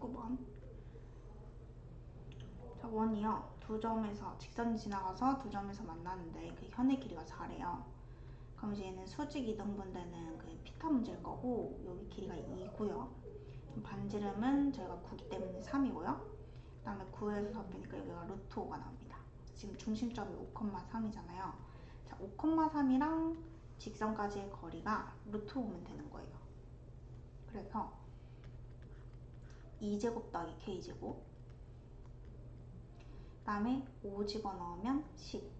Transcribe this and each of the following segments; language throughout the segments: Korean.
19번. 자, 원이요. 두 점에서 직선이 지나가서 두 점에서 만나는데 그 현의 길이가 4래요. 그럼 이제 얘는 수직 이등분되는 그 피타 문제일 거고 여기 길이가 2고요. 반지름은 저희가 9기 때문에 3이고요. 그 다음에 9에서 4 빼니까 여기가 루트 5가 나옵니다. 지금 중심점이 5,3이잖아요. 자, 5,3이랑 직선까지의 거리가 루트 5면 되는 거예요. 그래서 2제곱 더하기 k제곱. 그 다음에 5 집어넣으면 10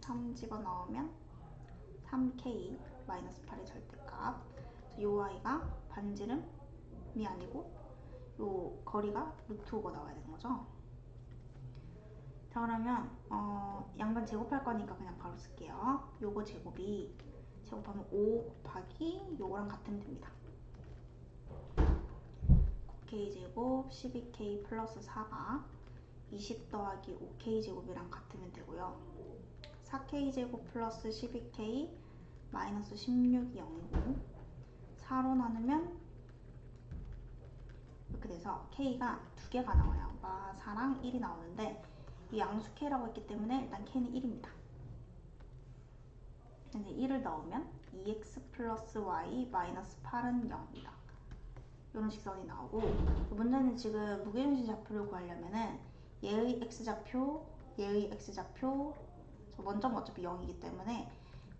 3 집어넣으면 3k 마이너스 8의 절대값. 요 i가 반지름이 아니고 요 거리가 루트 5가 나와야 되는 거죠? 자 그러면 어, 양변 제곱할 거니까 그냥 바로 쓸게요. 요거 제곱이 제곱하면 5 곱하기 요거랑 같으면 됩니다 9k 제곱 12k 플러스 4가 20 더하기 5k 제곱이랑 같으면 되고요. 4k 제곱 플러스 12k 마이너스 16이 0이고 4로 나누면 이렇게 돼서 k가 두 개가 나와요. 마 4랑 1이 나오는데 이 양수 k라고 했기 때문에 일단 k는 1입니다. 근데 1을 넣으면 2x 플러스 y 마이너스 8은 0입니다 이런 직선이 나오고 문제는 지금 무게중심 좌표를 구하려면은 얘의 x좌표, 얘의 x좌표 저 원점 어차피 0이기 때문에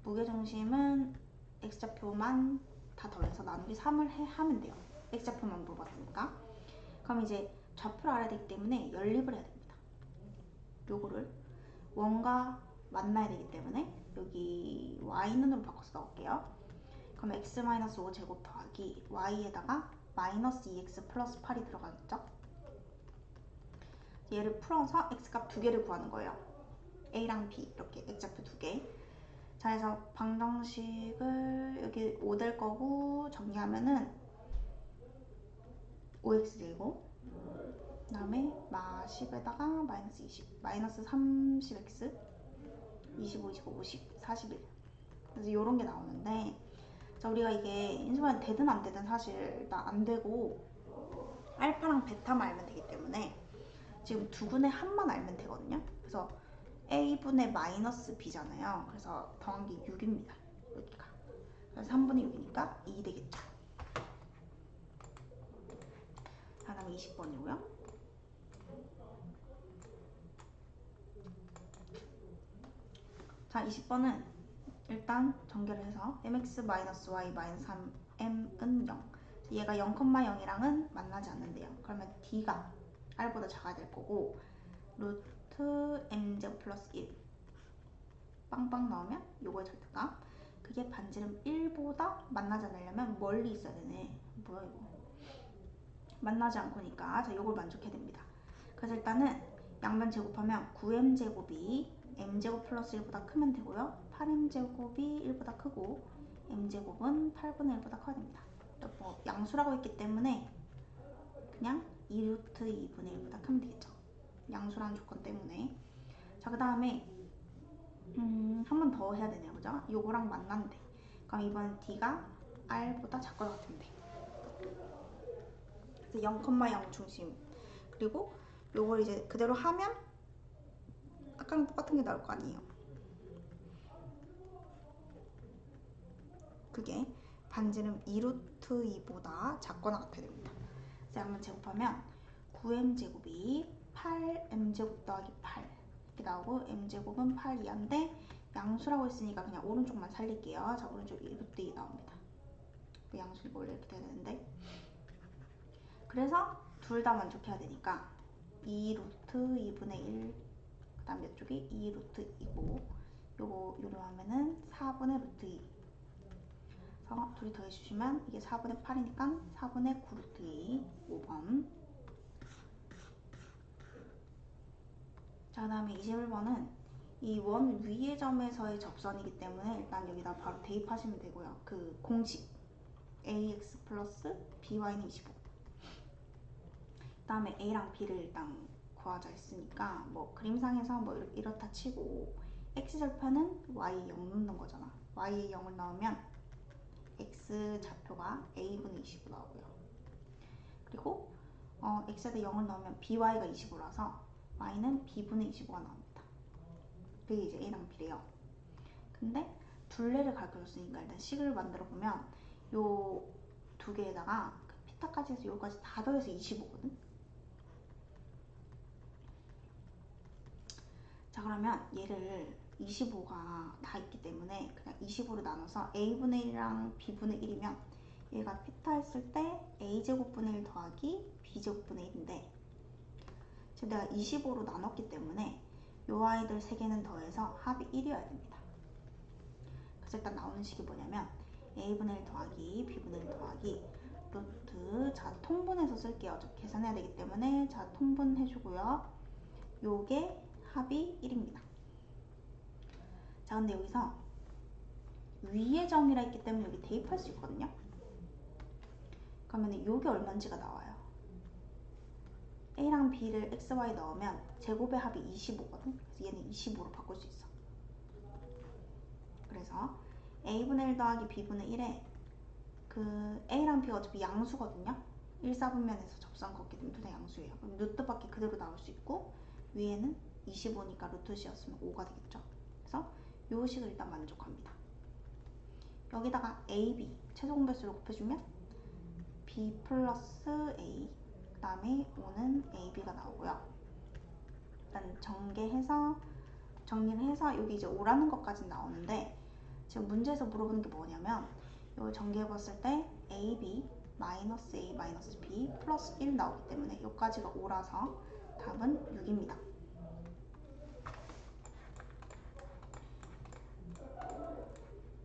무게중심은 x좌표만 다 더해서 나누기 3을 해, 하면 돼요. x좌표만 물어봤으니까. 그럼 이제 좌표를 알아야 되기 때문에 연립을 해야 됩니다. 요거를 원과 만나야 되기 때문에 여기 y는으로 바꿔서 넣을게요. 그럼 x-5 제곱 더하기 y에다가 마이너스 2x 플러스 8이 들어가겠죠? 얘를 풀어서 x값 두 개를 구하는 거예요. a랑 b 이렇게 x좌표 두 개. 자, 그래서 방정식을 여기 5 될 거고 정리하면은 5x 되고 그 다음에 마 10에다가 마이너스 20 마이너스 30x 25, 25, 50, 41 그래서 이런 게 나오는데 자 우리가 이게 인수분해 되든 안 되든 사실 일단 안 되고 알파랑 베타만 알면 되기 때문에 지금 두분의 합만 알면 되거든요. 그래서 a분의 마이너스 b잖아요. 그래서 더한 게 6입니다. 여기가. 그래서 3분의 6이니까 2 되겠죠 자 다음에 20번이고요. 자 20번은 일단 전개를 해서 mx-y-3m은 0 얘가 0,0이랑은 만나지 않는데요. 그러면 d가 r보다 작아야 될 거고 루트 m제곱 플러스 1 빵빵 넣으면 요거의 절대값. 그게 반지름 1보다 만나지 않으려면 멀리 있어야 되네. 뭐야 이거? 만나지 않고니까 자 요걸 만족해야 됩니다. 그래서 일단은 양변 제곱하면 9m제곱이 m제곱 플러스 1보다 크면 되고요 8m제곱이 1보다 크고 m제곱은 8분의 1보다 커야 됩니다. 뭐 양수라고 했기 때문에 그냥 2루트 2분의 1보다 크면 되겠죠. 양수라는 조건 때문에. 자 그 다음에 음, 한 번 더 해야 되네요. 그죠? 요거랑 만난대 그럼 이번 d가 r보다 작을 것 같은데 그래서 0,0 중심. 그리고 요걸 이제 그대로 하면 아까랑 똑같은 게 나올 거 아니에요 그게 반지름 2루트 2보다 작거나 같아야 됩니다. 그래서 한번 제곱하면 9m제곱이 8m제곱 더하기 8 이렇게 나오고 m제곱은 8 이하인데 양수라고 했으니까 그냥 오른쪽만 살릴게요. 자 오른쪽 1루트 2 나옵니다. 양수 원래 이렇게 돼야 되는데. 그래서 둘 다 만족해야 되니까 2루트 2분의 1 그 다음 이쪽이? 2루트 2고. 요거 요로 하면은 4분의 루트 2 그래서 둘이 더해주시면 이게 4분의 8이니까 4분의 9 루트 2 5번 자, 그 다음에 21번은 이 원 위의 점에서의 접선이기 때문에 일단 여기다 바로 대입하시면 되고요. 그 공식 ax 플러스 by는 25. 그 다음에 a랑 b를 일단 구하자 했으니까 뭐 그림상에서 뭐 이렇다 치고 x절편은 y 0 넣는 거잖아. y 0을 넣으면 x 좌표가 a분의 25 나오고요. 그리고 어, x에다 0을 넣으면 by가 25라서 y는 b분의 25가 나옵니다. 그게 이제 a랑 b래요. 근데 둘레를 가르쳐줬으니까 일단 식을 만들어 보면 요 두 개에다가 그 피타까지 해서 요까지 다 더해서 25거든. 자 그러면 얘를 25가 다 있기 때문에 그냥 25로 나눠서 a분의 1이랑 b분의 1이면 얘가 피타 했을 때 a제곱분의 1 더하기 b제곱분의 1인데 지금 내가 25로 나눴기 때문에 요 아이들 세 개는 더해서 합이 1이어야 됩니다. 그래서 일단 나오는 식이 뭐냐면 a분의 1 더하기 b분의 1 더하기 루트 자 통분해서 쓸게요. 저 계산해야 되기 때문에 자 통분해주고요. 요게 합이 1입니다. 자 근데 여기서 위의 점이라 했기 때문에 여기 대입할 수 있거든요. 그러면 요게 얼마인지가 나와요. A랑 B를 X, Y 넣으면 제곱의 합이 25거든. 그래서 얘는 25로 바꿀 수 있어. 그래서 A분의 1 더하기 B분의 1에 그 A랑 B가 어차피 양수거든요. 1, 4분면에서 접선 걷기 때문에 둘 다 양수예요. 그럼 루트밖에 그대로 나올 수 있고 위에는 25니까 루트 C였으면 5가 되겠죠. 그래서 요 식을 일단 만족합니다. 여기다가 A, B 최소 공배수를 곱해주면 B 플러스 A 그 다음에 5는 AB가 나오고요. 일단 전개해서 정리를 해서 여기 이제 5라는 것까지 나오는데 지금 문제에서 물어보는 게 뭐냐면 이걸 전개해봤을 때 AB 마이너스 A 마이너스 B 플러스 1 나오기 때문에 여기까지가 5라서 답은 6입니다.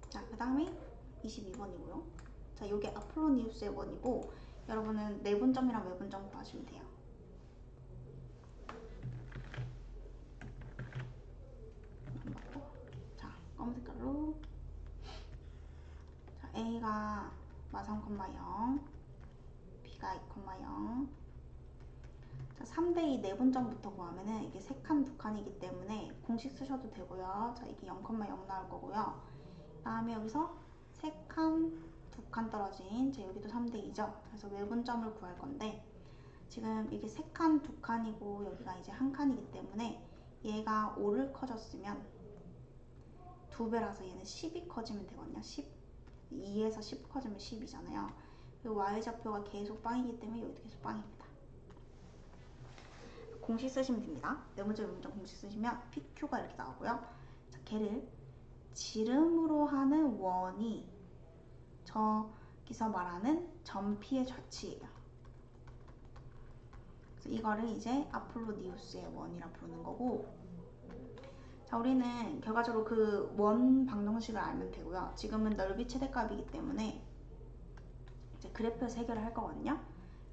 자, 그 다음에 22번이고요. 자, 요게 아폴로니우스의 원이고 여러분은 내분점이랑 외분점 구하시면 돼요. 자, 검은 색깔로 자, A가 마3,0 B가 2,0 자, 3대2 내분점부터 구하면은 이게 3칸, 2칸이기 때문에 공식 쓰셔도 되고요. 자, 이게 0,0 나올 거고요. 그 다음에 여기서 3칸, 2칸 떨어진 제 여기도 3대2죠. 그래서 외분점을 구할 건데 지금 이게 3칸, 2칸이고 여기가 이제 한 칸이기 때문에 얘가 5를 커졌으면 2배라서 얘는 10이 커지면 되거든요. 10. 2에서 10 커지면 10이잖아요. 그리고 y좌표가 계속 빵이기 때문에 여기도 계속 빵입니다. 공식 쓰시면 됩니다. 네모점, 외모점 공식 쓰시면 PQ가 이렇게 나오고요. 자, 걔를 지름으로 하는 원이 저기서 말하는 점피의 좌치예요. 그래서 이거를 이제 아폴로니우스의 원이라 부르는 거고 자 우리는 결과적으로 그 원 방정식을 알면 되고요. 지금은 넓이 최대값이기 때문에 이제 그래프에서 해결을 할 거거든요.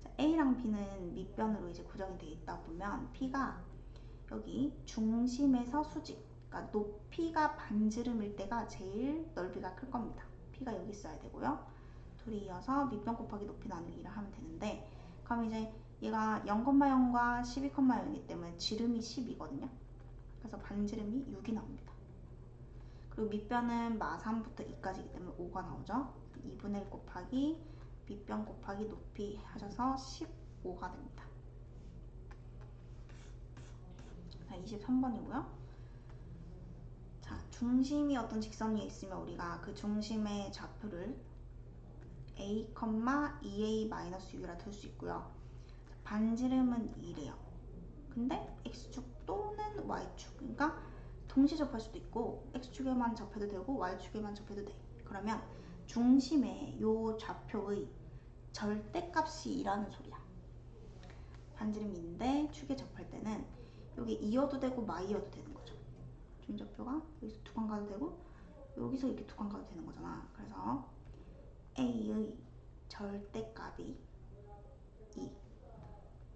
자, A랑 B는 밑변으로 이제 구정이 되어 있다 보면 P가 여기 중심에서 수직 그러니까 높이가 반지름일 때가 제일 넓이가 클 겁니다. P가 여기 있어야 되고요. 둘이 이어서 밑변 곱하기 높이 나누기를 하면 되는데 그럼 이제 얘가 0,0과 12,0이기 때문에 지름이 10이거든요. 그래서 반지름이 6이 나옵니다. 그리고 밑변은 마3부터 2까지이기 때문에 5가 나오죠. 2분의 1 곱하기 밑변 곱하기 높이 하셔서 15가 됩니다. 자, 23번이고요. 자, 중심이 어떤 직선 에 있으면 우리가 그 중심의 좌표를 a, 2a-u라 둘 수 있고요. 반지름은 2래요. 근데 x축 또는 y축 그러니까 동시 접할 수도 있고 x축에만 접해도 되고 y축에만 접해도 돼. 그러면 중심의 요 좌표의 절대값이 2라는 소리야. 반지름인데 축에 접할 때는 여기 이어도 되고 마이어도 되는 중좌표가 여기서 두 칸 가도 되고 여기서 이렇게 두 칸 가도 되는 거잖아. 그래서 a의 절대값이 2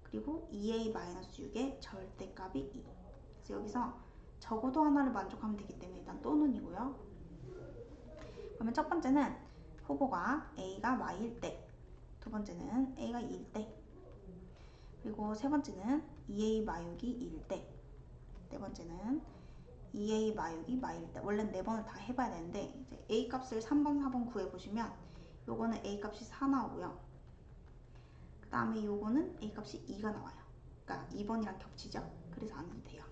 그리고 2a-6의 절대값이 2 그래서 여기서 적어도 하나를 만족하면 되기 때문에 일단 또는이고요. 그러면 첫 번째는 후보가 a가 y일 때, 두 번째는 a가 2일 때, 그리고 세 번째는 2a-6이 2일 때, 네 번째는 2a-6이 y일 때. 원래는 네 번을 다 해봐야 되는데 이제 a 값을 3번, 4번 구해보시면 요거는 a 값이 4 나오고요. 그 다음에 요거는 a 값이 2가 나와요. 그러니까 2번이랑 겹치죠. 그래서 안 해도 돼요.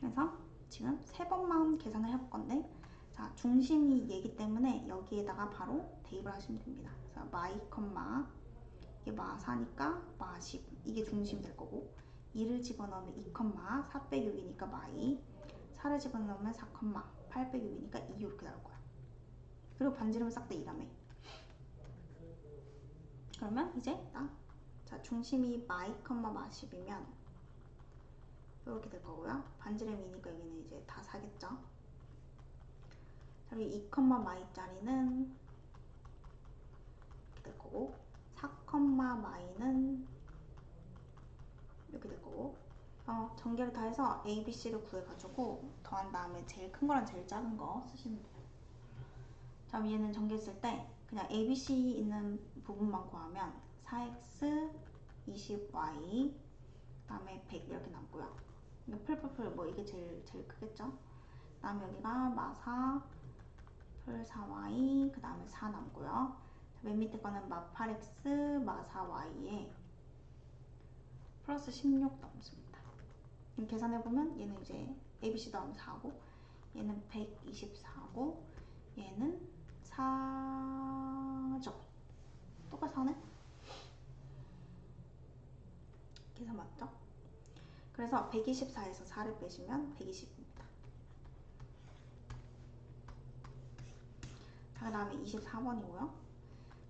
그래서 지금 세 번만 계산을 해볼 건데 자 중심이 얘기 때문에 여기에다가 바로 대입을 하시면 됩니다. 마이 컴마 이게 마 4니까 마 10. 이게 중심이 될 거고 2를 집어넣으면 2 컴마 4 빼기 6이니까 마이 4를 집어넣으면 4 컴마 8 빼기 6이니까 2 이렇게 나올 거야. 그리고 반지름은 싹다 2라며. 그러면 이제 딱 자, 중심이 마이 컴마 마 10이면 이렇게 될 거고요. 반지름이니까 여기는 이제 다 사겠죠. 자, 그리고 2 컴마 마이짜리는 이렇게 될 거고 4 컴마 마이는 이렇게 될 거고 어, 전개를 다 해서 A, B, C를 구해가지고 더한 다음에 제일 큰 거랑 제일 작은 거 쓰시면 돼요. 자, 얘는 전개했을 때 그냥 A, B, C 있는 부분만 구하면 4X, 20Y, 그 다음에 100 이렇게 남고요. 이거 풀풀풀 뭐 이게 제일 제일 크겠죠? 그 다음에 여기가 마사 풀 4Y, 그 다음에 4 남고요. 맨 밑에 거는 마 8X, 마 4Y에 플러스 16 남습니다. 계산해보면 얘는 이제 ABC 더하면 4고 얘는 124고 얘는 4죠. 똑같이 하네? 계산 맞죠? 그래서 124에서 4를 빼시면 120입니다. 자, 그 다음에 24번이고요.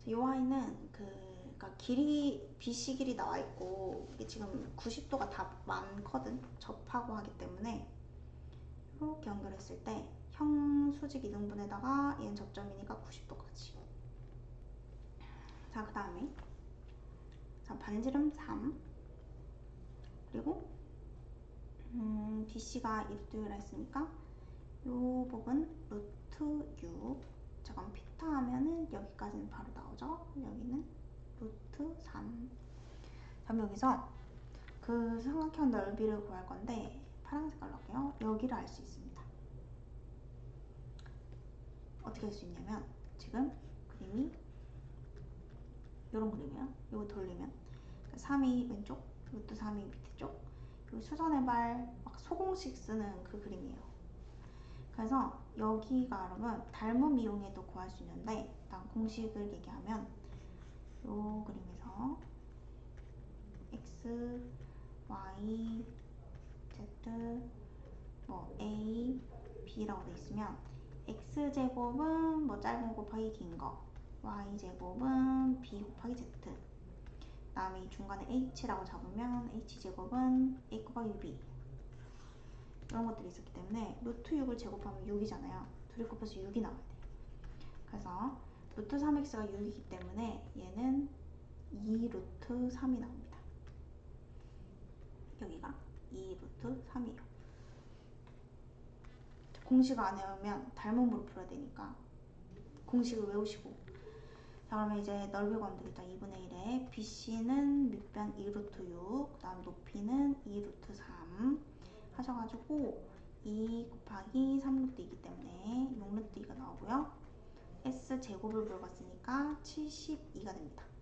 이 아이는 그 그러니까 길이 BC 길이 나와 있고 이게 지금 90도가 다 많거든. 접하고 하기 때문에 이렇게 연결했을 때 형수직 이등분에다가 얘는 접점이니까 90도까지. 자 그 다음에 자 반지름 3 그리고 음, BC가 2루트 6라 했으니까 이 부분 루트 6 잠깐 피타 하면은 여기까지는 바로 나오죠? 여기는 루트 3 그럼 여기서 그 삼각형 넓이를 구할 건데 파란 색깔로 할게요. 여기를 알 수 있습니다. 어떻게 할 수 있냐면 지금 그림이 이런 그림이에요. 이거 돌리면. 3이 왼쪽 루트 3이 밑에 쪽. 여기 수선의 발 막 소공식 쓰는 그 그림이에요. 그래서 여기가 여러분 닮음 이용해도 구할 수 있는데 일단 공식을 얘기하면 요 그림에서 x, y, z, 뭐 a, b라고 돼 있으면 x 제곱은 뭐 짧은 거 곱하기 긴 거, y 제곱은 b 곱하기 z. 그 다음에 이 중간에 h라고 잡으면 h 제곱은 a 곱하기 b. 이런 것들이 있었기 때문에 루트 6을 제곱하면 6이잖아요. 둘이 곱해서 6이 나와야 돼요. 그래서 루트 3x가 6이기 때문에 얘는 2 루트 3이 나옵니다. 여기가 2 루트 3이에요. 공식 안 외우면 닮음으로 풀어야 되니까 공식을 외우시고 자 그러면 이제 넓이 구하면 되겠다. 2분의 1에 BC는 밑변 2 루트 6, 그 다음 높이는 2 루트 3 하셔가지고 2 곱하기 3루트 2기 때문에 6루트 2가 나오고요. S 제곱을 물어봤으니까 72가 됩니다.